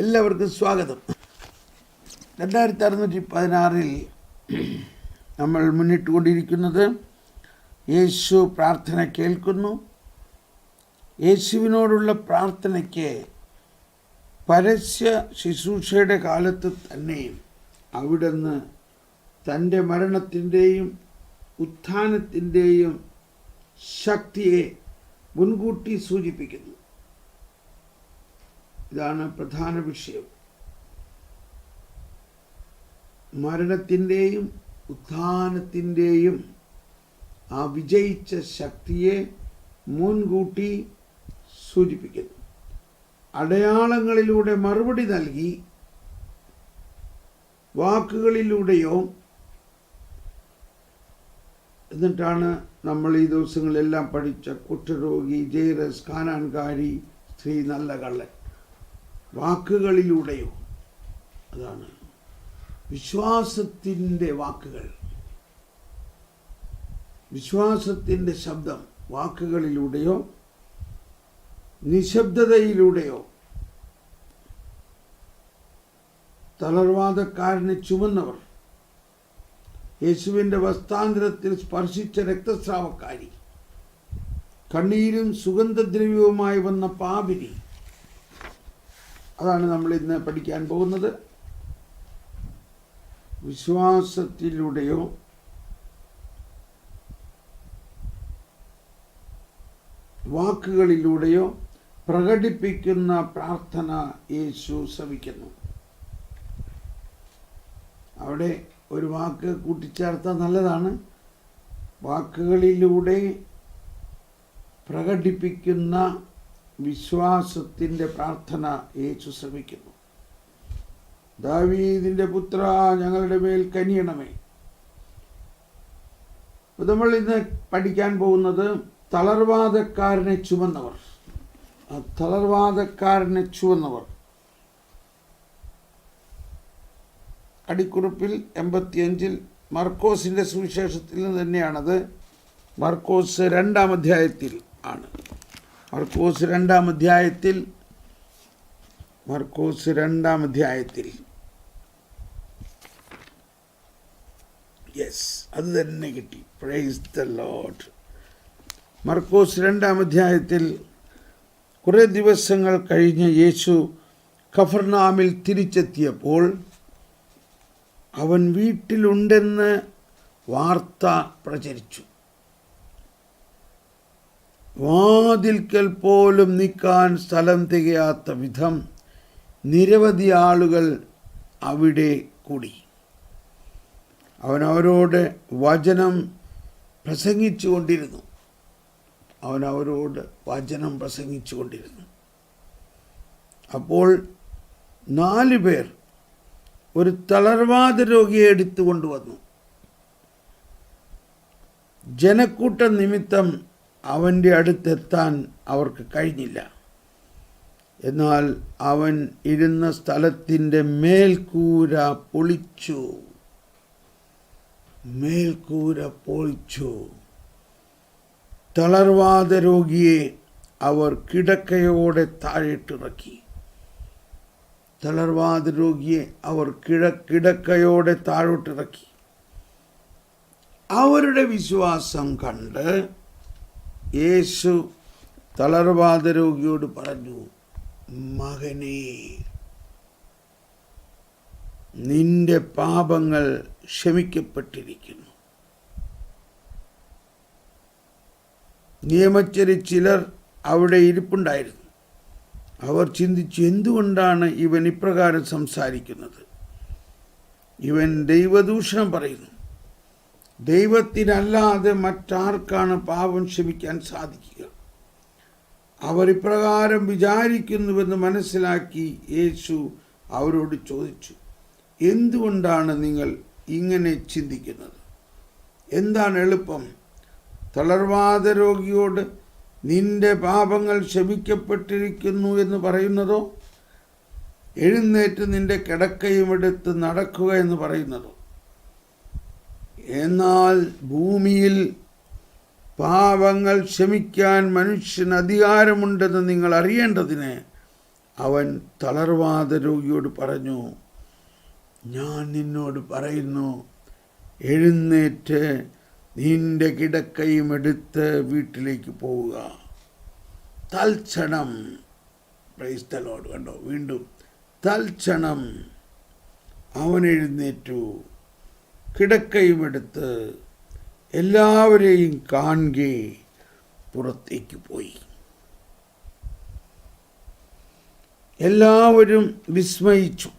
എല്ലാവർക്കും സ്വാഗതം. രണ്ടായിരത്തി അറുന്നൂറ്റി പതിനാറിൽ നമ്മൾ മുന്നിട്ടുകൊണ്ടിരിക്കുന്നത് യേശു പ്രാർത്ഥന കേൾക്കുന്നു. യേശുവിനോടുള്ള പ്രാർത്ഥനയ്ക്ക് പരസ്യ ശുശ്രൂഷയുടെ കാലത്ത് തന്നെയും അവിടുന്ന് തന്റെ മരണത്തിന്റെയും ഉത്ഥാനത്തിന്റെയും ശക്തിയെ മുൻകൂട്ടി സൂചിപ്പിക്കുന്നു. ഇതാണ് പ്രധാന വിഷയം. മരണത്തിന്റെയും ഉത്ഥാനത്തിന്റെയും ആ വിജയിച്ച ശക്തിയെ മുൻകൂട്ടി സൂചിപ്പിക്കുന്നു. അടയാളങ്ങളിലൂടെ മറുപടി നൽകി വാക്കുകളിലൂടെയോ എന്നിട്ടാണ് നമ്മൾ ഈ ദിവസങ്ങളിലെല്ലാം പഠിച്ച കുഷ്ഠരോഗി ജയറസ് കാനാൻകാരി സ്ത്രീ നല്ല കള്ളൻ. വാക്കുകളിലൂടെയോ. അതാണ്. വിശ്വാസത്തിന്റെ വാക്കുകൾ. വിശ്വാസത്തിന്റെ ശബ്ദം വാക്കുകളിലൂടെയോ നിശബ്ദതയിലൂടെയോ. തളർവാദക്കാരനെ ചുമന്നവർ. യേശുവിന്റെ വസ്താന്തരത്തിൽ സ്പർശിച്ച രക്തസ്രാവക്കാരി. കണ്ണീരും സുഗന്ധദ്രവ്യവുമായി വന്ന പാപിനി. അതാണ് നമ്മൾ ഇന്ന് പഠിക്കാൻ പോകുന്നത്. വിശ്വാസത്തിലൂടെയോ വാക്കുകളിലൂടെയോ പ്രകടിപ്പിക്കുന്ന പ്രാർത്ഥന യേശു ശ്രമിക്കുന്നു അവിടെ ഒരു വാക്ക് കൂട്ടിച്ചേർത്താൽ നല്ലതാണ്. വാക്കുകളിലൂടെ പ്രകടിപ്പിക്കുന്ന വിശ്വാസത്തിന്റെ പ്രാർത്ഥന യേശു ശ്രമിക്കുന്നു. ദാവീദിന്റെ പുത്ര ഞങ്ങളുടെ മേൽ കനിയണമേ. അപ്പോൾ നമ്മൾ ഇന്ന് പഠിക്കാൻ പോകുന്നത് തളർവാദക്കാരനെ ചുമന്നവർ. തളർവാദക്കാരനെ ചുവന്നവർ അടിക്കുറിപ്പിൽ എൺപത്തിയഞ്ചിൽ മർക്കോസിന്റെ സുവിശേഷത്തിൽ നിന്ന് തന്നെയാണത്. മർക്കോസ് രണ്ടാം അധ്യായത്തിൽ ആണ്. മർക്കോസ് രണ്ടാം അധ്യായത്തിൽ മർക്കോസ് രണ്ടാം അധ്യായത്തിൽ. യെസ് അത് തന്നെ കിട്ടി. പ്രൈസ് ദ ലോഡ് മർക്കോസ് രണ്ടാം അധ്യായത്തിൽ കുറേ ദിവസങ്ങൾ കഴിഞ്ഞ് യേശു ഖഫർനാമിൽ തിരിച്ചെത്തിയപ്പോൾ അവൻ വീട്ടിലുണ്ടെന്ന് വാർത്ത പ്രചരിച്ചു. വാതിൽക്കൽ പോലും നിൽക്കാൻ സ്ഥലം തികയാത്ത വിധം നിരവധി ആളുകൾ അവിടെ കൂടി. അവൻ അവരോട് വചനം പ്രസംഗിച്ചു കൊണ്ടിരുന്നു അവൻ അവരോട് വചനം പ്രസംഗിച്ചു കൊണ്ടിരുന്നു അപ്പോൾ നാല് പേർ ഒരു തളർവാദ രോഗിയെ എടുത്തു കൊണ്ടുവന്നു ജനക്കൂട്ട നിമിത്തം അവന്റെ അടുത്തെത്താൻ അവർക്ക് കഴിഞ്ഞില്ല. എന്നാൽ അവൻ ഇരുന്ന സ്ഥലത്തിന്റെ മേൽക്കൂര പൊളിച്ചു. മേൽക്കൂര പൊളിച്ചു. തളർവാദ രോഗിയെ അവർ കിടക്കയോടെ താഴെട്ടിറക്കി തളർവാദ രോഗിയെ അവർ കിട കിടക്കയോടെ താഴോട്ടിറക്കി. അവരുടെ വിശ്വാസം കണ്ട് യേശു തളർവാദ രോഗിയോട് പറഞ്ഞു മകനെ നിന്റെ പാപങ്ങൾ ക്ഷമിക്കപ്പെട്ടിരിക്കുന്നു. നിയമച്ചരി ചിലർ അവിടെ ഇരിപ്പുണ്ടായിരുന്നു. അവർ ചിന്തിച്ചു എന്തുകൊണ്ടാണ് ഇവൻ ഇപ്രകാരം സംസാരിക്കുന്നത്? ഇവൻ ദൈവദൂഷണം പറയുന്നു. ദൈവത്തിനല്ലാതെ മറ്റാർക്കാണ് പാപം ക്ഷമിക്കാൻ സാധിക്കുക? അവർ ഇപ്രകാരം വിചാരിക്കുന്നുവെന്ന് മനസ്സിലാക്കി യേശു അവരോട് ചോദിച്ചു എന്തുകൊണ്ടാണ് നിങ്ങൾ ഇങ്ങനെ ചിന്തിക്കുന്നത്? എന്താണ് എളുപ്പം? തളർവാദ രോഗിയോട് നിന്റെ പാപങ്ങൾ ക്ഷമിക്കപ്പെട്ടിരിക്കുന്നു എന്ന് പറയുന്നതോ? എഴുന്നേറ്റ് നിന്റെ കിടക്കയും എടുത്ത് നടക്കുക എന്ന് പറയുന്നതോ? എന്നാൽ ഭൂമിയിൽ പാപങ്ങൾ ക്ഷമിക്കാൻ മനുഷ്യന് അധികാരമുണ്ടെന്ന് നിങ്ങൾ അറിയേണ്ടതിന് അവൻ തളർവാദ രോഗിയോട് പറഞ്ഞു ഞാൻ നിന്നോട് പറയുന്നു എഴുന്നേറ്റ് നിന്റെ കിടക്കയും എടുത്ത് വീട്ടിലേക്ക് പോവുക. തൽക്ഷണം പ്രൈസ്തലോട് കണ്ടോ? വീണ്ടും തൽക്ഷണം അവൻ എഴുന്നേറ്റു. കിടക്കയും എടുത്ത് എല്ലാവരെയും കാണുകെ പുറത്തേക്ക് പോയി. എല്ലാവരും വിസ്മയിച്ചു.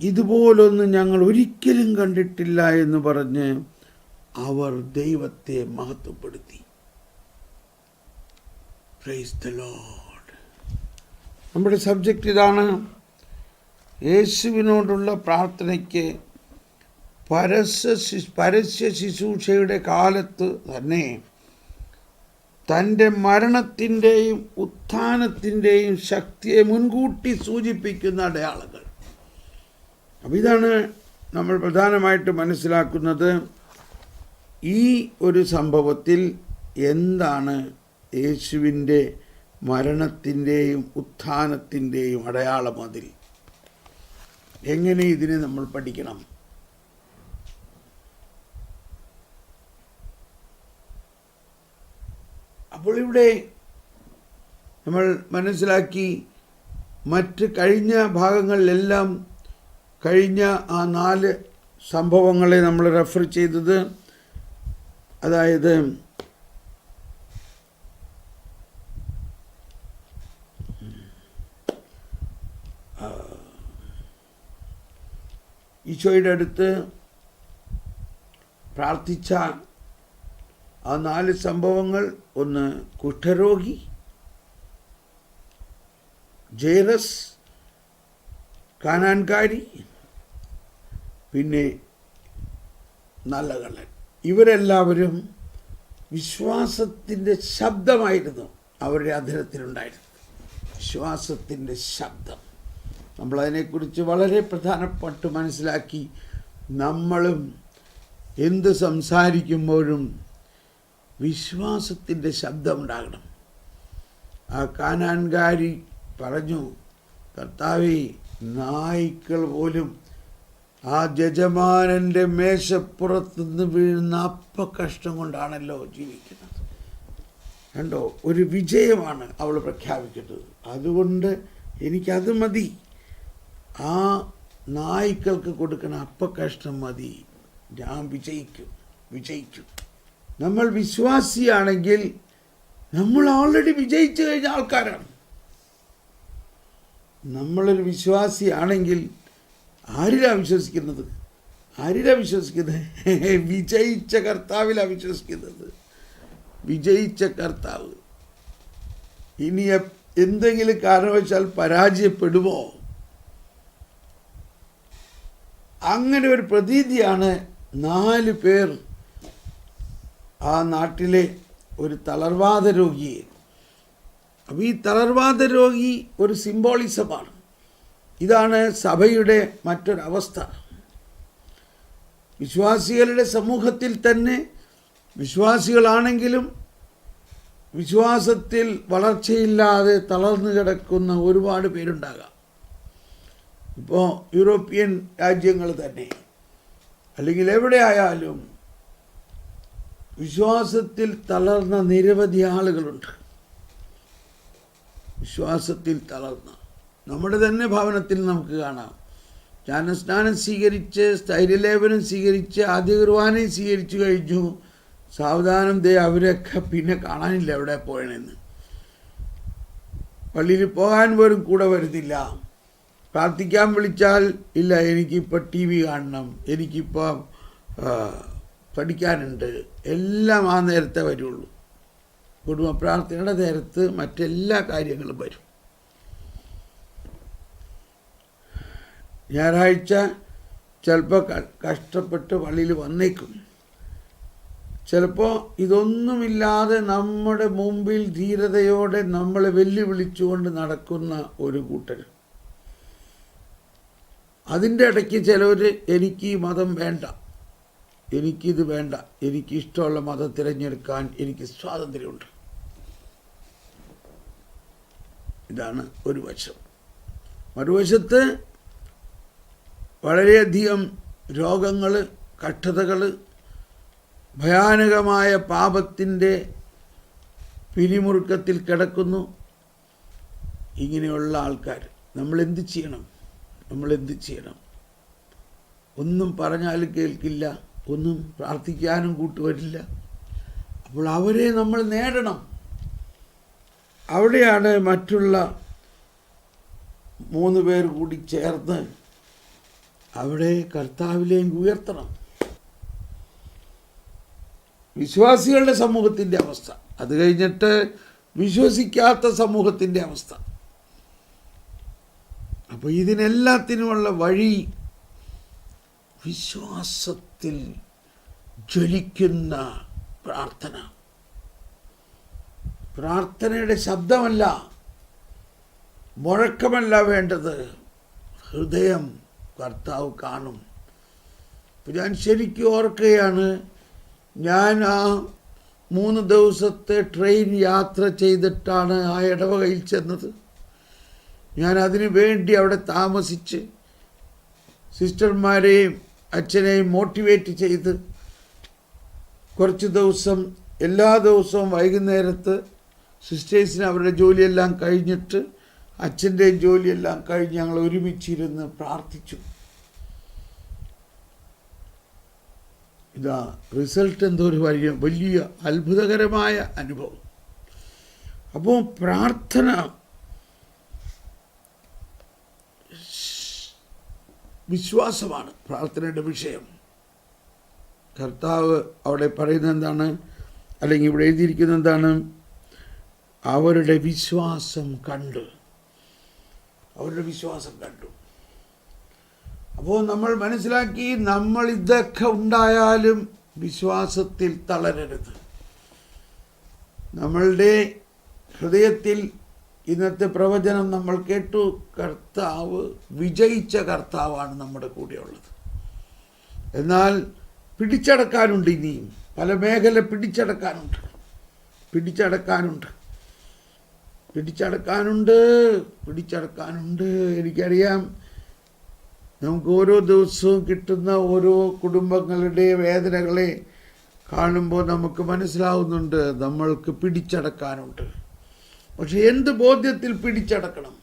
ഇതുപോലൊന്നും ഞങ്ങൾ ഒരിക്കലും കണ്ടിട്ടില്ല എന്ന് പറഞ്ഞ് അവർ ദൈവത്തെ മഹത്വപ്പെടുത്തി. പ്രൈസ്. നമ്മുടെ സബ്ജക്റ്റ് ഇതാണ് യേശുവിനോടുള്ള പ്രാർത്ഥനയ്ക്ക് പരസ്യ പരസ്യ ശുശ്രൂഷയുടെ കാലത്ത് തന്നെ തന്റെ മരണത്തിന്റെയും ഉത്ഥാനത്തിന്റെയും ശക്തിയെ മുൻകൂട്ടി സൂചിപ്പിക്കുന്ന അടയാളങ്ങൾ. അപ്പം ഇതാണ് നമ്മൾ പ്രധാനമായിട്ട് മനസ്സിലാക്കുന്നത്. ഈ ഒരു സംഭവത്തിൽ എന്താണ് യേശുവിന്റെ മരണത്തിന്റെയും ഉത്ഥാനത്തിന്റെയും അടയാളം അതിൽ? എങ്ങനെ ഇതിനെ നമ്മൾ പഠിക്കണം? അപ്പോൾ ഇവിടെ നമ്മൾ മനസ്സിലാക്കി മറ്റ് കഴിഞ്ഞ ഭാഗങ്ങളിലെല്ലാം കഴിഞ്ഞ ആ നാല് സംഭവങ്ങളെ നമ്മൾ റെഫർ ചെയ്തത്. അതായത് ഈശോയുടെ അടുത്ത് പ്രാർത്ഥിച്ച ആ നാല് സംഭവങ്ങൾ ഒന്ന് കുഷ്ഠരോഗി ജയറസ് കാനാൻകാരി പിന്നെ നല്ല കള്ളൻ ഇവരെല്ലാവരും വിശ്വാസത്തിന്റെ ശബ്ദമായിരുന്നു അവരുടെ അധരത്തിലുണ്ടായിരുന്നത് വിശ്വാസത്തിന്റെ ശബ്ദം. നമ്മളതിനെക്കുറിച്ച് വളരെ പ്രധാനപ്പെട്ട് മനസ്സിലാക്കി നമ്മളും എന്ത് സംസാരിക്കുമ്പോഴും വിശ്വാസത്തിന്റെ ശബ്ദമുണ്ടാകണം. ആ കാനാൻകാരി പറഞ്ഞു കർത്താവി നായ്ക്കൾ പോലും ആ ജജമാനന്റെ മേശപ്പുറത്തുനിന്ന് വീഴുന്ന അപ്പ കഷ്ടം കൊണ്ടാണല്ലോ ജീവിക്കുന്നത്. കണ്ടോ ഒരു വിജയമാണ് അവൾ പ്രഖ്യാപിക്കുന്നത്. അതുകൊണ്ട് എനിക്കത് മതി. ആ നായ്ക്കൾക്ക് കൊടുക്കുന്ന കഷ്ടം മതി. ഞാൻ വിജയിക്കും വിജയിക്കും. നമ്മൾ വിശ്വാസിയാണെങ്കിൽ നമ്മൾ ഓൾറെഡി വിജയിച്ചു കഴിഞ്ഞ ആൾക്കാരാണ്. നമ്മളൊരു വിശ്വാസിയാണെങ്കിൽ ആരിലാ വിശ്വസിക്കുന്നത്? ആരിലാ വിശ്വസിക്കുന്നത്? വിജയിച്ച കർത്താവിലാ വിശ്വസിക്കുന്നത്. വിജയിച്ച കർത്താവ്. ഇനി എന്തെങ്കിലും കാരണവശാൽ പരാജയപ്പെടുമോ? അങ്ങനെ ഒരു പ്രതീതിയാണ് നാല് പേർ ആ നാട്ടിലെ ഒരു തളർവാദ രോഗിയെ. അപ്പോൾ ഈ തളർവാദ രോഗി ഒരു സിംബോളിസമാണ്. ഇതാണ് സഭയുടെ മറ്റൊരവസ്ഥ. വിശ്വാസികളുടെ സമൂഹത്തിൽ തന്നെ വിശ്വാസികളാണെങ്കിലും വിശ്വാസത്തിൽ വളർച്ചയില്ലാതെ തളർന്നു കിടക്കുന്ന ഒരുപാട് പേരുണ്ടാകാം. ഇപ്പോൾ യൂറോപ്യൻ രാജ്യങ്ങൾ തന്നെ. അല്ലെങ്കിൽ എവിടെ ആയാലും വിശ്വാസത്തിൽ തളർന്ന നിരവധി ആളുകളുണ്ട്. വിശ്വാസത്തിൽ തളർന്ന. നമ്മുടെ തന്നെ ഭവനത്തിൽ നമുക്ക് കാണാം. ജ്ഞാനസ്നാനം സ്വീകരിച്ച് സ്ഥൈര്യലേപനം സ്വീകരിച്ച് ആദ്യ കുർബാനയും സ്വീകരിച്ചു കഴിഞ്ഞു. സാവധാനം ദേ അവരൊക്കെ പിന്നെ കാണാനില്ല എവിടെ പോയണെന്ന്. പള്ളിയിൽ പോകാൻ പോലും കൂടെ വരുന്നില്ല. പ്രാർത്ഥിക്കാൻ വിളിച്ചാൽ ഇല്ല എനിക്കിപ്പോൾ ടി വി കാണണം. എനിക്കിപ്പോൾ പഠിക്കാനുണ്ട്. എല്ലാം ആ നേരത്തെ വരുള്ളൂ. കുടുംബ പ്രാർത്ഥനയുടെ നേരത്ത് മറ്റെല്ലാ കാര്യങ്ങളും വരും. ഞായറാഴ്ച ചിലപ്പോൾ കഷ്ടപ്പെട്ട് പള്ളിയിൽ വന്നേക്കും. ചിലപ്പോൾ ഇതൊന്നുമില്ലാതെ നമ്മുടെ മുമ്പിൽ ധീരതയോടെ നമ്മളെ വെല്ലുവിളിച്ചുകൊണ്ട് നടക്കുന്ന ഒരു കൂട്ടർ അതിന്റെ ഇടയ്ക്ക് ചിലവർ എനിക്ക് ഈ മതം വേണ്ട. എനിക്കിത് വേണ്ട. എനിക്ക് ഇഷ്ടമുള്ള മതം തിരഞ്ഞെടുക്കാൻ എനിക്ക് സ്വാതന്ത്ര്യമുണ്ട്. ഇതാണ് ഒരു വശം. മറുവശത്ത് വളരെയധികം രോഗങ്ങൾ കഷ്ടതകൾ ഭയാനകമായ പാപത്തിന്റെ പിരിമുറുക്കത്തിൽ കിടക്കുന്നു. ഇങ്ങനെയുള്ള ആൾക്കാർ നമ്മൾ എന്ത് ചെയ്യണം? നമ്മൾ എന്ത് ചെയ്യണം? ഒന്നും പറഞ്ഞാലും കേൾക്കില്ല. ഒന്നും പ്രാർത്ഥിക്കാനും കൂട്ടുവരില്ല അപ്പോൾ അവരെ നമ്മൾ നേടണം. അവിടെയാണ് മറ്റുള്ള മൂന്ന് പേർ കൂടി ചേർന്ന് അവിടെ കർത്താവിലേക്ക് ഉയർത്തണം. വിശ്വാസികളുടെ സമൂഹത്തിന്റെ അവസ്ഥ. അത് കഴിഞ്ഞിട്ട് വിശ്വസിക്കാത്ത സമൂഹത്തിന്റെ അവസ്ഥ. അപ്പോൾ ഇതിനെല്ലാത്തിനുമുള്ള വഴി വിശ്വാസത്തിൽ ജ്വലിക്കുന്ന പ്രാർത്ഥന. പ്രാർത്ഥനയുടെ ശബ്ദമല്ല മുഴക്കമല്ല വേണ്ടത്. ഹൃദയം കർത്താവ് കാണും. ഇപ്പം ഞാൻ ശരിക്കും ഓർക്കുകയാണ് ഞാൻ ആ മൂന്ന് ദിവസത്തെ ട്രെയിൻ യാത്ര ചെയ്തിട്ടാണ് ആ ഇടവകയിൽ ചെന്നത്. ഞാൻ അതിനു വേണ്ടി അവിടെ താമസിച്ച് സിസ്റ്റർമാരെയും അച്ഛനെയും മോട്ടിവേറ്റ് ചെയ്ത് കുറച്ച് ദിവസം എല്ലാ ദിവസവും വൈകുന്നേരത്ത് സിസ്റ്റേഴ്സിന് അവരുടെ ജോലിയെല്ലാം കഴിഞ്ഞിട്ട് അച്ഛന്റെയും ജോലിയെല്ലാം കഴിഞ്ഞ് ഞങ്ങൾ ഒരുമിച്ചിരുന്ന് പ്രാർത്ഥിച്ചു. ഇതാ റിസൾട്ട് എന്തോ ഒരു വലിയ വലിയ അത്ഭുതകരമായ അനുഭവം. അപ്പോൾ പ്രാർത്ഥന വിശ്വാസമാണ് പ്രാർത്ഥനയുടെ വിഷയം. കർത്താവ് അവിടെ പറയുന്നത് എന്താണ് അല്ലെങ്കിൽ ഇവിടെ എഴുതിയിരിക്കുന്നത് എന്താണ് അവരുടെ വിശ്വാസം കണ്ട്. അവരുടെ വിശ്വാസം കണ്ടു. അപ്പോൾ നമ്മൾ മനസ്സിലാക്കി നമ്മൾ ഇതൊക്കെ ഉണ്ടായാലും വിശ്വാസത്തിൽ തളരരുത്. നമ്മളുടെ ഹൃദയത്തിൽ ഇന്നത്തെ പ്രവചനം നമ്മൾ കേട്ടു. കർത്താവ് വിജയിച്ച കർത്താവാണ് നമ്മുടെ കൂടെയുള്ളത്. എന്നാൽ പിടിച്ചടക്കാനുണ്ട് ഇനിയും. പല മേഖല പിടിച്ചടക്കാനുണ്ട്. പിടിച്ചടക്കാനുണ്ട്. പിടിച്ചടക്കാനുണ്ട്. പിടിച്ചടക്കാനുണ്ട്. എനിക്കറിയാം. നമുക്ക് ഓരോ ദിവസവും കിട്ടുന്ന ഓരോ കുടുംബങ്ങളുടെ വേദനകളെ കാണുമ്പോൾ നമുക്ക് മനസ്സിലാവുന്നുണ്ട്. നമ്മൾക്ക് പിടിച്ചടക്കാനുണ്ട്. പക്ഷെ എന്ത് ബോധ്യത്തിൽ പിടിച്ചടക്കണം?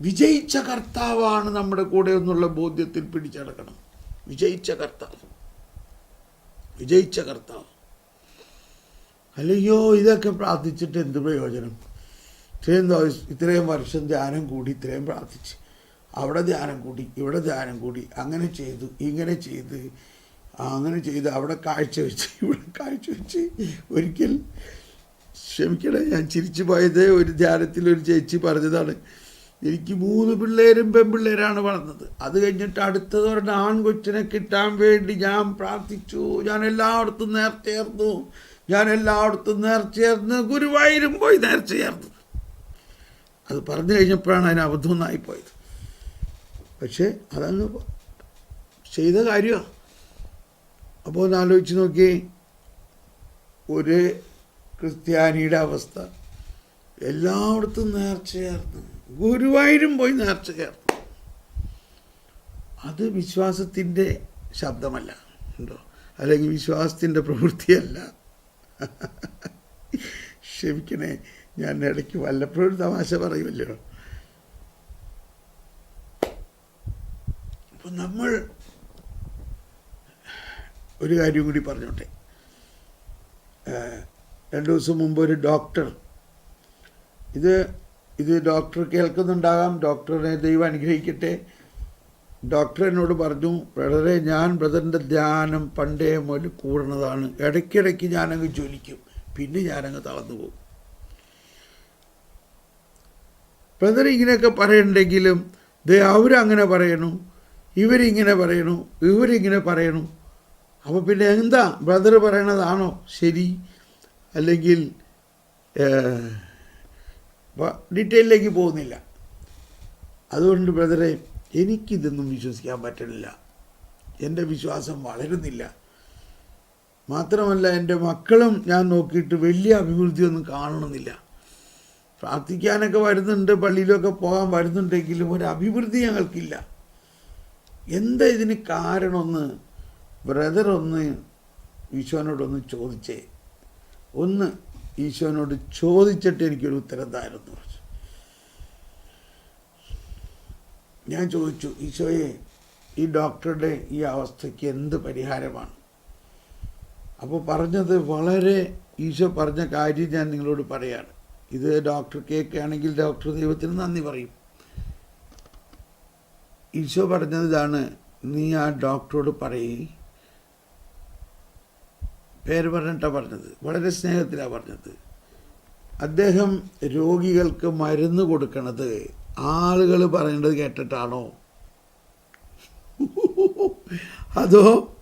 വിജയിച്ച കർത്താവാണ് നമ്മുടെ കൂടെ എന്നുള്ള ബോധ്യത്തിൽ പിടിച്ചടക്കണം. വിജയിച്ച കർത്താവ്. വിജയിച്ച കർത്താവ്. അല്ലയോ ഇതൊക്കെ പ്രാർത്ഥിച്ചിട്ട് എന്ത് പ്രയോജനം? ഇത്രയും ഇത്രയും വർഷം ധ്യാനം കൂടി ഇത്രയും പ്രാർത്ഥിച്ച്. അവിടെ ധ്യാനം കൂടി ഇവിടെ ധ്യാനം കൂടി. അങ്ങനെ ചെയ്തു ഇങ്ങനെ ചെയ്ത് അങ്ങനെ ചെയ്ത് അവിടെ കാഴ്ച വെച്ച് ഇവിടെ കാഴ്ച വെച്ച്. ഒരിക്കൽ ക്ഷമിക്കണേ ഞാൻ ചിരിച്ചു പോയത് ഒരു ധ്യാനത്തിൽ ഒരു ചേച്ചി പറഞ്ഞതാണ് എനിക്ക് മൂന്ന് പിള്ളേരും പെൺപിള്ളേരാണ് വളർന്നത്. അത് കഴിഞ്ഞിട്ട് അടുത്തത് പറഞ്ഞ ആൺകൊച്ചിനെ കിട്ടാൻ വേണ്ടി ഞാൻ പ്രാർത്ഥിച്ചു. ഞാൻ എല്ലായിടത്തും നേർച്ചേർന്നു ഞാൻ എല്ലായിടത്തും നേർച്ചേർന്ന് ഗുരുവായൂരും പോയി നേർച്ചേർന്നു അത് പറഞ്ഞു കഴിഞ്ഞപ്പോഴാണ് അതിന് അബദ്ധമൊന്നായി പോയത്. പക്ഷേ അതങ്ങ് ചെയ്ത കാര്യമാണ് അപ്പോൾ ഒന്ന് ആലോചിച്ച് നോക്കി ഒരു ക്രിസ്ത്യാനിയുടെ അവസ്ഥ. എല്ലായിടത്തും നേർച്ച ചേർന്ന് ഗുരുവായൂരും പോയി നേർച്ച അത് വിശ്വാസത്തിന്റെ ശബ്ദമല്ല. ഉണ്ടോ? അല്ലെങ്കിൽ വിശ്വാസത്തിന്റെ പ്രവൃത്തിയല്ല. ക്ഷമിക്കണേ ഞാൻ ഇടയ്ക്ക് വല്ലപ്പോഴും തമാശ പറയുമല്ലോ. അപ്പം നമ്മൾ ഒരു കാര്യം കൂടി പറഞ്ഞോട്ടെ. രണ്ട് ദിവസം മുമ്പ് ഒരു ഡോക്ടർ. ഇത് ഇത് ഡോക്ടർ കേൾക്കുന്നുണ്ടാകാം. ഡോക്ടറിനെ ദൈവം അനുഗ്രഹിക്കട്ടെ. ഡോക്ടർ എന്നോട് പറഞ്ഞു വളരെ ഞാൻ ബ്രദറിന്റെ ധ്യാനം പണ്ടേ മുതൽ കൂടുന്നതാണ്. ഇടയ്ക്കിടയ്ക്ക് ഞാനങ്ങ് ജ്വലിക്കും. പിന്നെ ഞാനങ്ങ് തളർന്നു പോകും. ബ്രദർ ഇങ്ങനെയൊക്കെ പറയണ്ടെങ്കിലും ദേ അവരങ്ങനെ പറയണു. ഇവരിങ്ങനെ പറയണു. ഇവരിങ്ങനെ പറയണു. അപ്പോൾ പിന്നെ എന്താ? ബ്രദർ പറയണതാണോ? ശരി. അല്ലെങ്കിൽ ഡീറ്റെയിലേക്ക് പോകുന്നില്ല. അതുകൊണ്ട് ബ്രദറെ എനിക്കിതൊന്നും വിശ്വസിക്കാൻ പറ്റണില്ല എന്റെ വിശ്വാസം വളരുന്നില്ല. മാത്രമല്ല എന്റെ മക്കളും ഞാൻ നോക്കിയിട്ട് വലിയ അഭിവൃദ്ധിയൊന്നും കാണണമെന്നില്ല. പ്രാർത്ഥിക്കാനൊക്കെ വരുന്നുണ്ട് പള്ളിയിലൊക്കെ പോകാൻ വരുന്നുണ്ടെങ്കിലും ഒരു അഭിവൃദ്ധി ഞങ്ങൾക്കില്ല. എന്താ ഇതിന് കാരണമെന്ന് ബ്രദർ ഒന്ന് ഈശോനോടൊന്ന് ചോദിച്ചേ. ഒന്ന് ഈശോനോട് ചോദിച്ചിട്ട് എനിക്കൊരു ഉത്തരം തായിരുന്നു പറഞ്ഞു. ഞാൻ ചോദിച്ചു ഈശോയെ ഈ ഡോക്ടറുടെ ഈ അവസ്ഥയ്ക്ക് എന്ത് പരിഹാരമാണ്? അപ്പോൾ പറഞ്ഞത് വളരെ ഈശോ പറഞ്ഞ കാര്യം ഞാൻ നിങ്ങളോട് പറയാണ്. ഇത് ഡോക്ടർ കേൾക്കുകയാണെങ്കിൽ ഡോക്ടർ ദൈവത്തിന് നന്ദി പറയും. ഈശോ പറഞ്ഞത് ഇതാണ് നീ ആ ഡോക്ടറോട് പറയേ പേര് പറഞ്ഞിട്ടാണ് പറഞ്ഞത്. വളരെ സ്നേഹത്തിലാണ് പറഞ്ഞത്. അദ്ദേഹം രോഗികൾക്ക് മരുന്ന് കൊടുക്കണത് ആളുകൾ പറയേണ്ടത് കേട്ടിട്ടാണോ? അതോ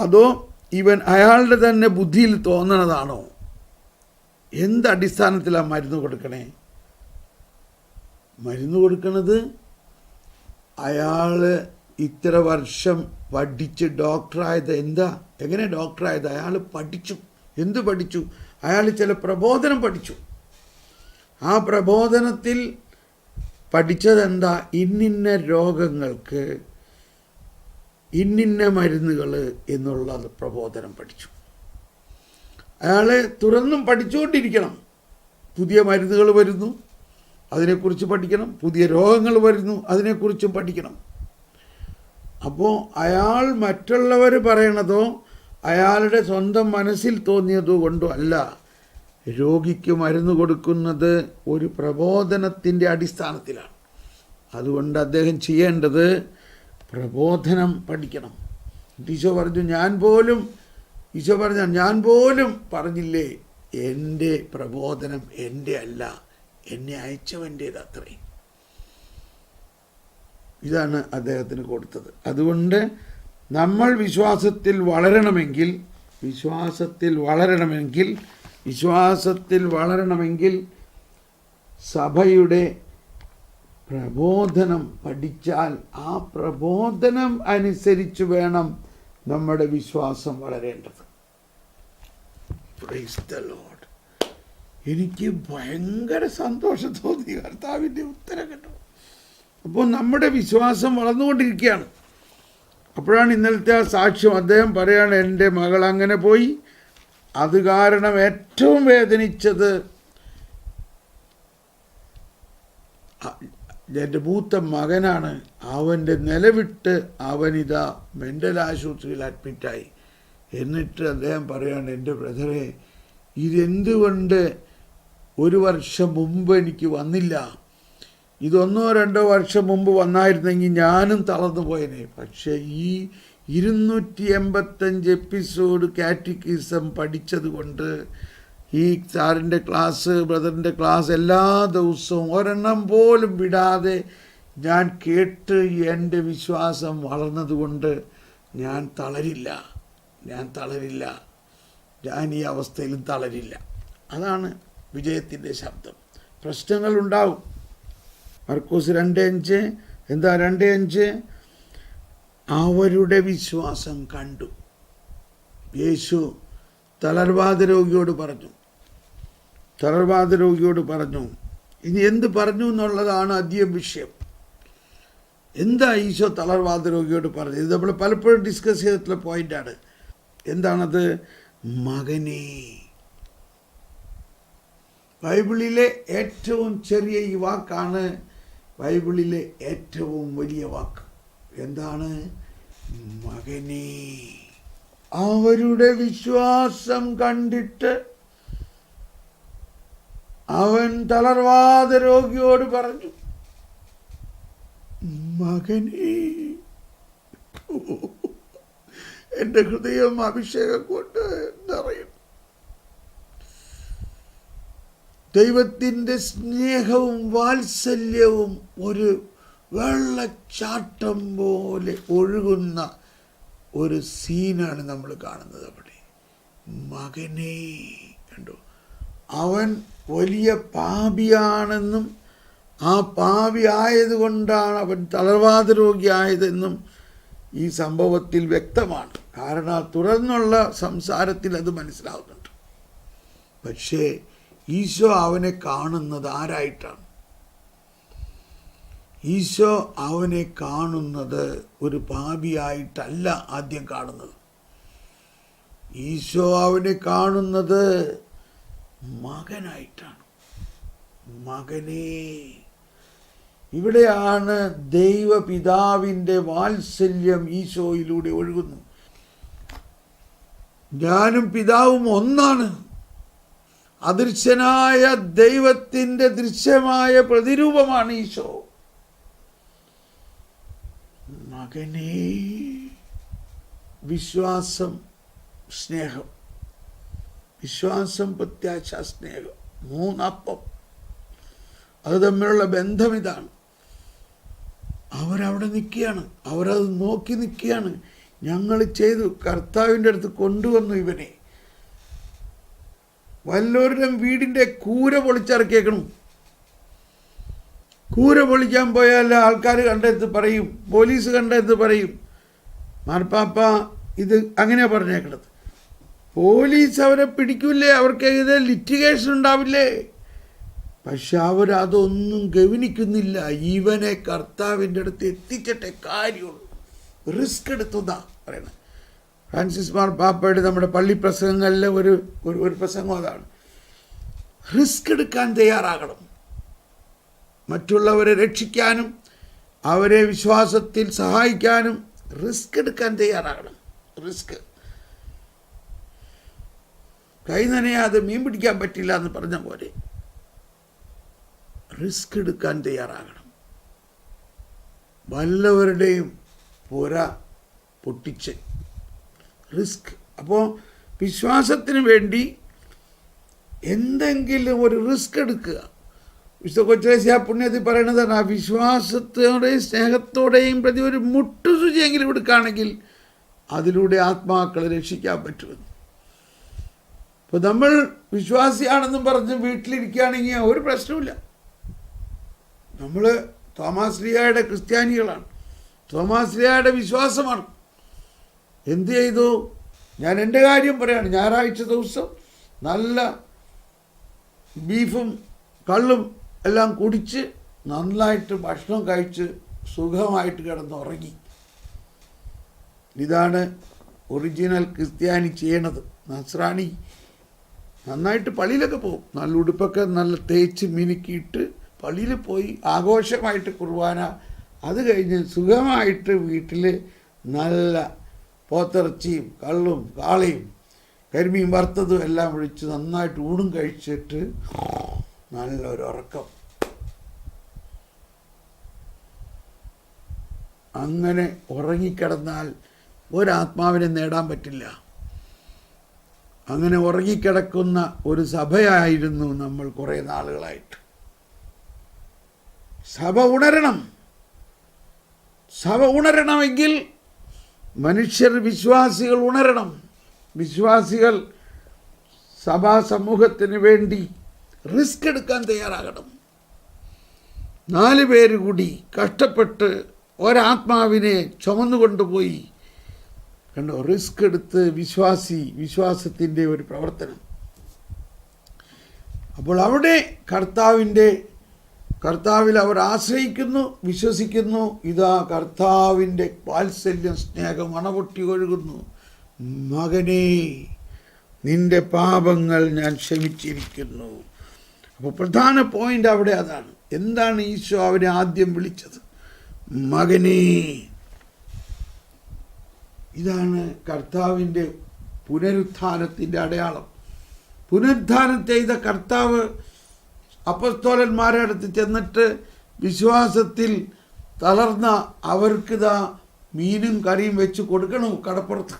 അതോ ഇവൻ അയാളുടെ തന്നെ ബുദ്ധിയിൽ തോന്നണതാണോ? എന്ത് അടിസ്ഥാനത്തിലാണ് മരുന്ന് കൊടുക്കണേ? മരുന്ന് കൊടുക്കണത് അയാൾ ഇത്ര വർഷം പഠിച്ച് ഡോക്ടറായത് എന്താ? എങ്ങനെ ഡോക്ടറായത്? അയാൾ പഠിച്ചു. എന്ത് പഠിച്ചു? അയാൾ ചില പ്രബോധനം പഠിച്ചു. ആ പ്രബോധനത്തിൽ പഠിച്ചതെന്താ? ഇന്നിന്ന രോഗങ്ങൾക്ക് ഇന്നിന്ന മരുന്നുകൾ എന്നുള്ള പ്രബോധനം പഠിച്ചു. അയാളെ തുറന്നും പഠിച്ചുകൊണ്ടിരിക്കണം. പുതിയ മരുന്നുകൾ വരുന്നു അതിനെക്കുറിച്ച് പഠിക്കണം. പുതിയ രോഗങ്ങൾ വരുന്നു അതിനെക്കുറിച്ചും പഠിക്കണം. അപ്പോൾ അയാൾ മറ്റുള്ളവർ പറയണതോ അയാളുടെ സ്വന്തം മനസ്സിൽ തോന്നിയതോ കൊണ്ടോ അല്ല. രോഗിക്ക് മരുന്ന് കൊടുക്കുന്നത് ഒരു പ്രബോധനത്തിന്റെ അടിസ്ഥാനത്തിലാണ്. അതുകൊണ്ട് അദ്ദേഹം ചെയ്യേണ്ടത് പ്രബോധനം പഠിക്കണം. ഈശോ പറഞ്ഞു ഞാൻ പോലും ഈശോ പറഞ്ഞ ഞാൻ പോലും പറഞ്ഞില്ലേ എന്റെ പ്രബോധനം എന്റെ അല്ല എന്നെ അയച്ചവന്റേത് അത്രയും ഇതാണ് അദ്ദേഹത്തിന് കൊടുത്തത്. അതുകൊണ്ട് നമ്മൾ വിശ്വാസത്തിൽ വളരണമെങ്കിൽ വിശ്വാസത്തിൽ വളരണമെങ്കിൽ വിശ്വാസത്തിൽ വളരണമെങ്കിൽ സഭയുടെ പ്രബോധനം പഠിച്ചാൽ ആ പ്രബോധനം അനുസരിച്ച് വേണം നമ്മുടെ വിശ്വാസം വളരേണ്ടത്. എനിക്ക് ഭയങ്കര സന്തോഷം തോന്നി. കർത്താവിന്റെ ഉത്തരം കേട്ടോ അപ്പോൾ നമ്മുടെ വിശ്വാസം വളർന്നുകൊണ്ടിരിക്കുകയാണ്. അപ്പോഴാണ് ഇന്നലത്തെ ആ സാക്ഷ്യം. അദ്ദേഹം പറയാണ് എന്റെ മകൾ അങ്ങനെ പോയി. അത് കാരണം ഏറ്റവും വേദനിച്ചത് എന്റെ മൂത്ത മകനാണ്. അവന്റെ നിലവിട്ട് അവനിതാ മെന്റൽ ആശുപത്രിയിൽ അഡ്മിറ്റായി. എന്നിട്ട് അദ്ദേഹം പറയാണ് എന്റെ ബ്രദറെ ഇതെന്തുകൊണ്ട് ഒരു വർഷം മുമ്പ് എനിക്ക് വന്നില്ല? ഇതൊന്നോ രണ്ടോ വർഷം മുമ്പ് വന്നായിരുന്നെങ്കിൽ ഞാനും തളർന്നു പോയനെ. പക്ഷേ ഈ ഇരുന്നൂറ്റി എൺപത്തഞ്ച് എപ്പിസോഡ് കാറ്റിക്കിസം പഠിച്ചത് കൊണ്ട് ഈ സാറിന്റെ ക്ലാസ് ബ്രദറിന്റെ ക്ലാസ് എല്ലാ ദിവസവും ഒരെണ്ണം പോലും വിടാതെ ഞാൻ കേട്ട് എന്റെ വിശ്വാസം വളർന്നതുകൊണ്ട് ഞാൻ തളരില്ല. ഞാൻ തളരില്ല. ഞാൻ ഈ അവസ്ഥയിലും തളരില്ല. അതാണ് വിജയത്തിന്റെ ശബ്ദം. പ്രശ്നങ്ങൾ ഉണ്ടാവും. മർക്കോസ് രണ്ട് അഞ്ച്. എന്താ രണ്ട് അഞ്ച്? അവരുടെ വിശ്വാസം കണ്ടു. യേശു തളർവാദ രോഗിയോട് പറഞ്ഞു. തളർവാദ രോഗിയോട് പറഞ്ഞു. ഇനി എന്ത് പറഞ്ഞു എന്നുള്ളതാണ് അധികം വിഷയം. എന്താ ഈശോ തളർവാദ രോഗിയോട് പറഞ്ഞത്? ഇത് നമ്മൾ പലപ്പോഴും ഡിസ്കസ് ചെയ്തിട്ടുള്ള പോയിന്റാണ് എന്താണത്? മകനെ. ബൈബിളിലെ ഏറ്റവും ചെറിയ ഈ വാക്കാണ് ബൈബിളിലെ ഏറ്റവും വലിയ വാക്ക്. എന്താണ്? മകനെ അവരുടെ വിശ്വാസം കണ്ടിട്ട് അവൻ തളർവാദ രോഗിയോട് പറഞ്ഞു മകനെ എന്റെ ഹൃദയം അഭിഷേകം കൊണ്ട് നിറയും. ദൈവത്തിന്റെ സ്നേഹവും വാത്സല്യവും ഒരു വെള്ളച്ചാട്ടം പോലെ ഒഴുകുന്ന ഒരു സീനാണ് നമ്മൾ കാണുന്നത് അവിടെ. മകനെ കണ്ടു? അവൻ വലിയ പാപിയാണെന്നും ആ പാപി ആയതുകൊണ്ടാണ് അവൻ തളർവാദ രോഗിയായതെന്നും ഈ സംഭവത്തിൽ വ്യക്തമാണ്. കാരണം തുടർന്നുള്ള സംസാരത്തിൽ അത് മനസ്സിലാവുന്നുണ്ട്. പക്ഷേ ഈശോ അവനെ കാണുന്നത് ആരായിട്ടാണ്? ഈശോ അവനെ കാണുന്നത് ഒരു പാപിയായിട്ടല്ല ആദ്യം കാണുന്നത്. ഈശോ അവനെ കാണുന്നത് മകനായിട്ടാണ്. മകനേ. ഇവിടെയാണ് ദൈവപിതാവിന്റെ വാത്സല്യം ഈശോയിലൂടെ ഒഴുകുന്നു. ഞാനും പിതാവും ഒന്നാണ്. അദൃശ്യനായ ദൈവത്തിന്റെ ദൃശ്യമായ പ്രതിരൂപമാണ് ഈശോ. മകനേ വിശ്വാസം സ്നേഹം. വിശ്വാസം പ്രത്യാശ സ്നേഹം. മൂന്നപ്പം. അത് തമ്മിലുള്ള ബന്ധം ഇതാണ്. അവരവിടെ നിൽക്കുകയാണ്. അവരത് നോക്കി നിൽക്കുകയാണ്. ഞങ്ങൾ ചെയ്തു. കർത്താവിന്റെ അടുത്ത് കൊണ്ടുവന്നു ഇവനെ. വല്ലവരുടെയും വീടിന്റെ കൂര പൊളിച്ചിറക്കിയേക്കണം. കൂര പൊളിക്കാൻ പോയാൽ ആൾക്കാർ കണ്ടെടുത്ത് പറയും പോലീസ് കണ്ടെടുത്ത് പറയും. മാർപ്പാപ്പ ഇത് അങ്ങനെയാണ് പറഞ്ഞേക്കണത്. പോലീസ് അവരെ പിടിക്കില്ലേ? അവർക്കെതിരെ ലിറ്റിഗേഷൻ ഉണ്ടാവില്ലേ? പക്ഷെ അവരതൊന്നും ഗവനിക്കുന്നില്ല. ഇവനെ കർത്താവിന്റെ അടുത്ത് എത്തിച്ചിട്ടേ കാര്യമുള്ളൂ. റിസ്ക് എടുത്തതാ പറയണത് ഫ്രാൻസിസ് മാർ പാപ്പയുടെ നമ്മുടെ പള്ളി പ്രസംഗങ്ങളിലെ ഒരു ഒരു പ്രസംഗം അതാണ്. റിസ്ക് എടുക്കാൻ തയ്യാറാകണം. മറ്റുള്ളവരെ രക്ഷിക്കാനും അവരെ വിശ്വാസത്തിൽ സഹായിക്കാനും റിസ്ക് എടുക്കാൻ തയ്യാറാകണം. റിസ്ക്. കൈ നനയാതെ മീൻ പിടിക്കാൻ പറ്റില്ല എന്ന് പറഞ്ഞ പോലെ റിസ്ക് എടുക്കാൻ തയ്യാറാകണം. വല്ലവരുടെയും പുര പൊട്ടിച്ച് റിസ്ക്. അപ്പോൾ വിശ്വാസത്തിന് വേണ്ടി എന്തെങ്കിലും ഒരു റിസ്ക് എടുക്കുക. വിശുദ്ധ കൊച്ചേശ പുണ്യത്തിൽ പറയണതാണ് ആ വിശ്വാസത്തോടെയും സ്നേഹത്തോടെയും പ്രതി ഒരു മുട്ടുസൂചിയെങ്കിലും എടുക്കുകയാണെങ്കിൽ അതിലൂടെ ആത്മാക്കളെ രക്ഷിക്കാൻ പറ്റുമെന്ന്. ഇപ്പോൾ നമ്മൾ വിശ്വാസിയാണെന്നും പറഞ്ഞ് വീട്ടിലിരിക്കുകയാണെങ്കിൽ ഒരു പ്രശ്നമില്ല നമ്മൾ തോമാശ്രീയായുടെ ക്രിസ്ത്യാനികളാണ്. തോമാശ്രീയായുടെ വിശ്വാസമാണ്. എന്ത് ചെയ്തു? ഞാൻ എന്റെ കാര്യം പറയാണ്. ഞായറാഴ്ച ദിവസം നല്ല ബീഫും കള്ളും എല്ലാം കുടിച്ച് നന്നായിട്ട് ഭക്ഷണം കഴിച്ച് സുഖമായിട്ട് കിടന്ന് ഉറങ്ങി ഇതാണ് ഒറിജിനൽ ക്രിസ്ത്യാനി ചെയ്യണത്. നസ്രാണി നന്നായിട്ട് പള്ളിയിലൊക്കെ പോകും. നല്ല ഉടുപ്പൊക്കെ നല്ല തേച്ച് മിനുക്കിയിട്ട് പള്ളിയിൽ പോയി ആഘോഷമായിട്ട് കുർബാന അത് കഴിഞ്ഞ് സുഖമായിട്ട് വീട്ടിൽ നല്ല പോത്തിറച്ചിയും കള്ളും കാളയും കരിമീൻ വറുത്തതും എല്ലാം ഒഴിച്ച് നന്നായിട്ട് ഊണും കഴിച്ചിട്ട് നല്ലൊരു ഉറക്കം അങ്ങനെ ഉറങ്ങിക്കിടന്നാൽ ഒരാത്മാവിനെ നേടാൻ പറ്റില്ല. അങ്ങനെ ഉറങ്ങിക്കിടക്കുന്ന ഒരു സഭയായിരുന്നു നമ്മൾ കുറേ നാളുകളായിട്ട്. സഭ ഉണരണം. സഭ ഉണരണമെങ്കിൽ മനുഷ്യർ വിശ്വാസികൾ ഉണരണം. വിശ്വാസികൾ സഭാ സമൂഹത്തിന് വേണ്ടി റിസ്ക് എടുക്കാൻ തയ്യാറാകണം. നാല് പേര് കൂടി കഷ്ടപ്പെട്ട് ഒരാത്മാവിനെ ചുമന്നുകൊണ്ടുപോയി. കണ്ടോ റിസ്ക് എടുത്ത് വിശ്വാസി വിശ്വാസത്തിന്റെ ഒരു പ്രവർത്തനം. അപ്പോൾ അവിടെ കർത്താവിന്റെ കർത്താവിൽ അവർ ആശ്രയിക്കുന്നു വിശ്വസിക്കുന്നു. ഇതാ കർത്താവിന്റെ വാത്സല്യം സ്നേഹം അണപൊട്ടി ഒഴുകുന്നു. മകനേ നിന്റെ പാപങ്ങൾ ഞാൻ ക്ഷമിച്ചിരിക്കുന്നു. അപ്പോൾ പ്രധാന പോയിന്റ് അവിടെ അതാണ്. എന്താണ് ഈശോ അവനെ ആദ്യം വിളിച്ചത്? മകനേ ഇതാണ് കർത്താവിന്റെ പുനരുത്ഥാനത്തിന്റെ അടയാളം. പുനരുദ്ധാനം ചെയ്ത കർത്താവ് അപ്പസ്തോലന്മാരെ അടുത്ത് ചെന്നിട്ട് വിശ്വാസത്തിൽ തളർന്ന അവർക്ക് ഇതാ മീനും കറിയും വെച്ച് കൊടുക്കണം കടപ്പുറത്ത്.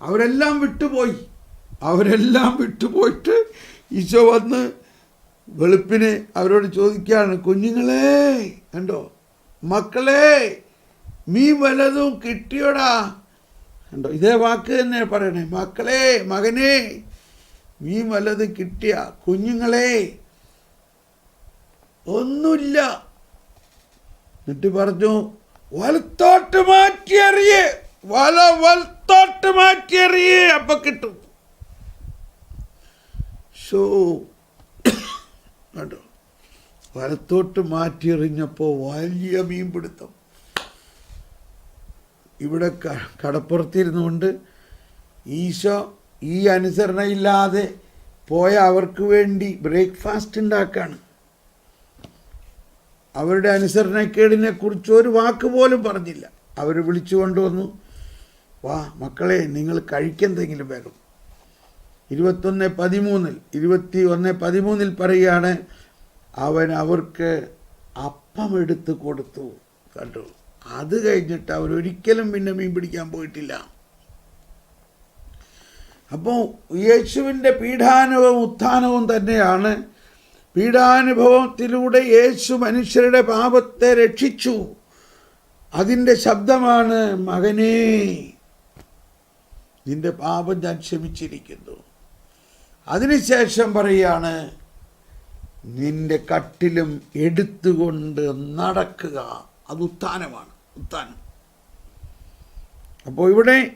അവരെല്ലാം വിട്ടുപോയി. അവരെല്ലാം വിട്ടുപോയിട്ട് ഈശോ വന്ന് വെളുപ്പിന് അവരോട് ചോദിക്കുകയാണ് കുഞ്ഞുങ്ങളെ കണ്ടോ? മക്കളെ മീൻ വല്ലതും കിട്ടിയോടാ? കണ്ടോ? ഇതേ വാക്ക് തന്നെ പറയണേ മക്കളെ മകനെ മീ വല്ലത് കിട്ടിയ കുഞ്ഞുങ്ങളെ ഒന്നുമില്ല. എന്നിട്ട് പറഞ്ഞു വലത്തോട്ട് മാറ്റിയറിയേ വല വലത്തോട്ട് മാറ്റിയറിയേ. അപ്പൊ കിട്ടും. സോ കേട്ടോ വലത്തോട്ട് മാറ്റി വലിയ വലിയ മീൻപിടുത്തം. ഇവിടെ കടപ്പുറത്തിരുന്നുകൊണ്ട് ഈശോ ഈ അനുസരണയില്ലാതെ പോയ അവർക്ക് വേണ്ടി ബ്രേക്ക്ഫാസ്റ്റ് ഉണ്ടാക്കാണ്. അവരുടെ അനുസരണക്കേടിനെ കുറിച്ച് ഒരു വാക്ക് പോലും പറഞ്ഞില്ല. അവർ വിളിച്ചു കൊണ്ടുവന്നു വാ മക്കളെ നിങ്ങൾ കഴിക്കെന്തെങ്കിലും വേണം. ഇരുപത്തൊന്ന് പതിമൂന്നിൽ ഇരുപത്തി ഒന്ന് പതിമൂന്നിൽ പറയുകയാണ് അവൻ അവർക്ക് അപ്പം എടുത്ത് കൊടുത്തു. കണ്ടു? അത് കഴിഞ്ഞിട്ട് അവരൊരിക്കലും പിന്നെ മീൻ പിടിക്കാൻ പോയിട്ടില്ല. അപ്പോൾ യേശുവിന്റെ പീഠാനുഭവം ഉത്ഥാനവും തന്നെയാണ്. പീഡാനുഭവത്തിലൂടെ യേശു മനുഷ്യരുടെ പാപത്തെ രക്ഷിച്ചു. അതിന്റെ ശബ്ദമാണ് മകനേ നിന്റെ പാപം ഞാൻ ക്ഷമിച്ചിരിക്കുന്നു. അതിനുശേഷം പറയാണ് നിന്റെ കട്ടിലും എടുത്തുകൊണ്ട് നടക്കുക. അത് ഉത്ഥാനമാണ് ഉത്ഥാനം. അപ്പോൾ ഇവിടെ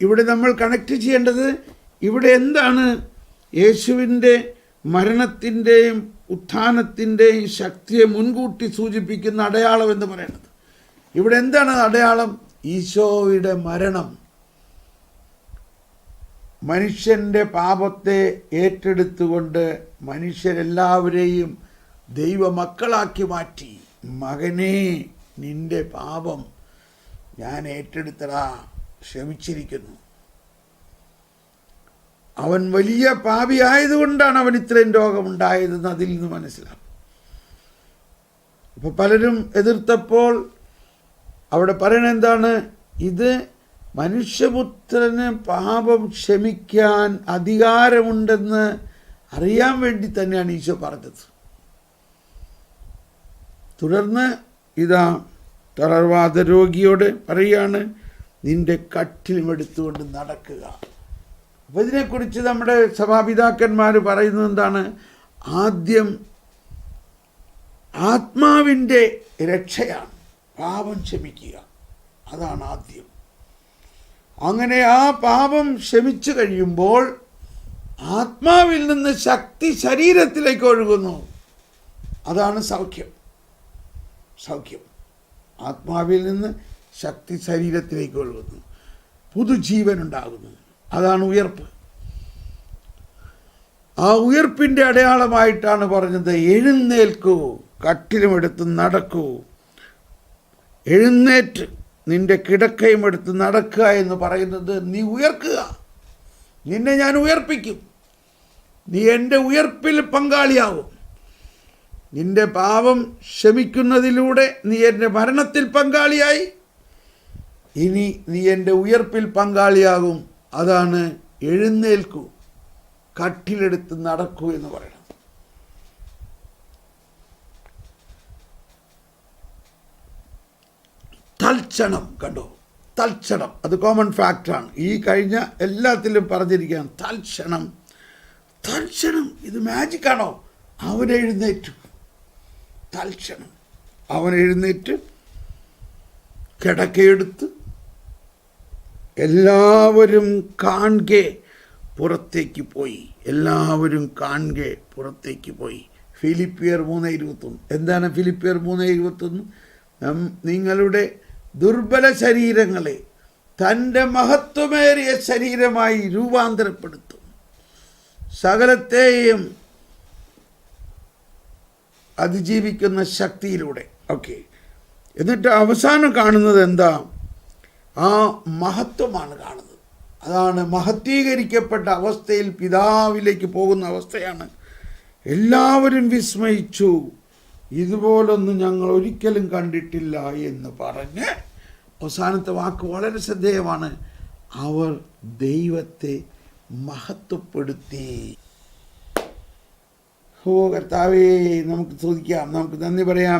ഇവിടെ നമ്മൾ കണക്ട് ചെയ്യേണ്ടത് ഇവിടെ എന്താണ്? യേശുവിന്റെ മരണത്തിന്റെയും ഉത്ഥാനത്തിന്റെയും ശക്തിയെ മുൻകൂട്ടി സൂചിപ്പിക്കുന്ന അടയാളം എന്ന് പറയുന്നത്. ഇവിടെ എന്താണ് അടയാളം? ഈശോയുടെ മരണം. മനുഷ്യന്റെ പാപത്തെ ഏറ്റെടുത്തുകൊണ്ട് മനുഷ്യരെല്ലാവരെയും ദൈവമക്കളാക്കി മാറ്റി. മകനേ നിന്റെ പാപം ഞാൻ ഏറ്റെടുത്തടാ ക്ഷമിച്ചിരിക്കുന്നു. അവൻ വലിയ പാപി ആയതുകൊണ്ടാണ് അവൻ ഇത്രയും രോഗമുണ്ടായതെന്ന് അതിൽ നിന്ന് മനസ്സിലാക്കും അപ്പോൾ പലരും എതിർത്തപ്പോൾ അവിടെ പറയണ എന്താണ്? ഇത് മനുഷ്യപുത്രന് പാപം ക്ഷമിക്കാൻ അധികാരമുണ്ടെന്ന് അറിയാൻ വേണ്ടി തന്നെയാണ് ഈശോ പറഞ്ഞത്. തുടർന്ന് ഇതാ തളർവാദ രോഗിയോട് പറയാണ് നിന്റെ കട്ടിലും എടുത്തുകൊണ്ട് നടക്കുക. അപ്പോൾ ഇതിനെക്കുറിച്ച് നമ്മുടെ സഭാപിതാക്കന്മാർ പറയുന്നത് എന്താണ്? ആദ്യം ആത്മാവിന്റെ രക്ഷയാണ്. പാപം ക്ഷമിക്കുക. അതാണ് ആദ്യം. അങ്ങനെ ആ പാപം ക്ഷമിച്ചു കഴിയുമ്പോൾ ആത്മാവിൽ നിന്ന് ശക്തി ശരീരത്തിലേക്ക് ഒഴുകുന്നു. അതാണ് സൗഖ്യം. സൗഖ്യം. ആത്മാവിൽ നിന്ന് ശക്തി ശരീരത്തിലേക്ക് ഒഴുകുന്നു. പുതുജീവൻ ഉണ്ടാകുന്നു അതാണ് ഉയർപ്പ്. ആ ഉയർപ്പിന്റെ അടയാളമായിട്ടാണ് പറഞ്ഞത് എഴുന്നേൽക്കൂ കട്ടിലുമെടുത്ത് നടക്കൂ. എഴുന്നേറ്റ് നിന്റെ കിടക്കയും എടുത്ത് നടക്കുക എന്ന് പറയുന്നത് നീ ഉയർക്കുക. നിന്നെ ഞാൻ ഉയർപ്പിക്കും. നീ എന്റെ ഉയർപ്പിൽ പങ്കാളിയാവും. നിന്റെ പാപം ക്ഷമിക്കുന്നതിലൂടെ നീ എന്റെ മരണത്തിൽ പങ്കാളിയായി. ഇനി നീ എന്റെ ഉയർപ്പിൽ പങ്കാളിയാകും. അതാണ് എഴുന്നേൽക്കൂ. കട്ടിലെടുത്ത് നടക്കൂ എന്ന് പറയണം. തൽക്ഷണം കണ്ടോ? തൽക്ഷണം. അത് കോമൺ ഫാക്ടറാണ് ഈ കഴിഞ്ഞ എല്ലാത്തിലും പറഞ്ഞിരിക്കുകയാണ് തൽക്ഷണം. തൽക്ഷണം. ഇത് മാജിക്കാണോ അവൻ എഴുന്നേറ്റു. തൽക്ഷണം. അവൻ എഴുന്നേറ്റ് കിടക്കയെടുത്ത് എല്ലാവരും കാണെ പുറത്തേക്ക് പോയി. എല്ലാവരും കാണെ പുറത്തേക്ക് പോയി. ഫിലിപ്പിയർ മൂന്ന് ഇരുപത്തൊന്ന്. എന്താണ് ഫിലിപ്പിയർ മൂന്ന് ഇരുപത്തൊന്ന്? നിങ്ങളുടെ ദുർബല ശരീരങ്ങളെ തന്റെ മഹത്വമേറിയ ശരീരമായി രൂപാന്തരപ്പെടുത്തും. സകലത്തെയും അതിജീവിക്കുന്ന ശക്തിയിലൂടെ. ഓക്കെ. എന്നിട്ട് അവസാനം കാണുന്നത് എന്താ? ആ മഹത്വമാണ് കാണുന്നത്. അതാണ് മഹത്വീകരിക്കപ്പെട്ട അവസ്ഥയിൽ പിതാവിലേക്ക് പോകുന്ന അവസ്ഥയാണ്. എല്ലാവരും വിസ്മയിച്ചു. ഇതുപോലൊന്നും ഞങ്ങൾ ഒരിക്കലും കണ്ടിട്ടില്ല എന്ന് പറഞ്ഞ് അവസാനത്തെ വാക്ക് വളരെ ശ്രദ്ധേയമാണ്. അവർ ദൈവത്തെ മഹത്വപ്പെടുത്തി. ഓ കർത്താവേ നമുക്ക് ചോദിക്കാം നമുക്ക് നന്ദി പറയാം.